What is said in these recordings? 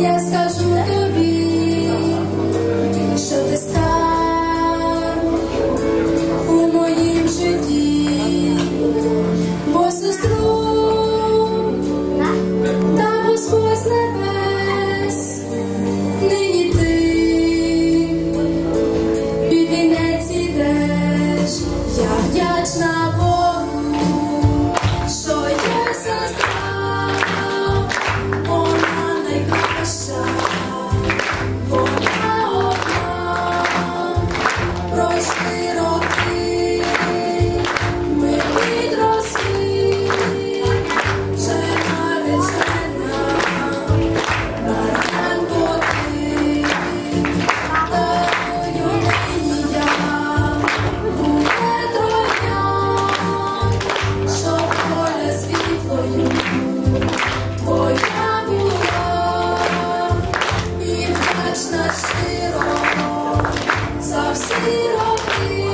Я скажу you. Thank you.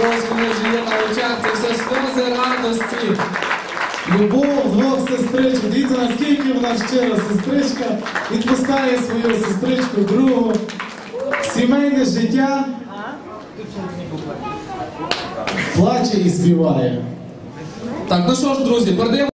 Зараз є на очах, це все сльози радості. Любов двох сестричок. Дивіться, наскільки вона щира сестричка відпускає свою сестричку другу. Сімейне життя плаче і співає. Так, ну що ж, друзі, передаємо.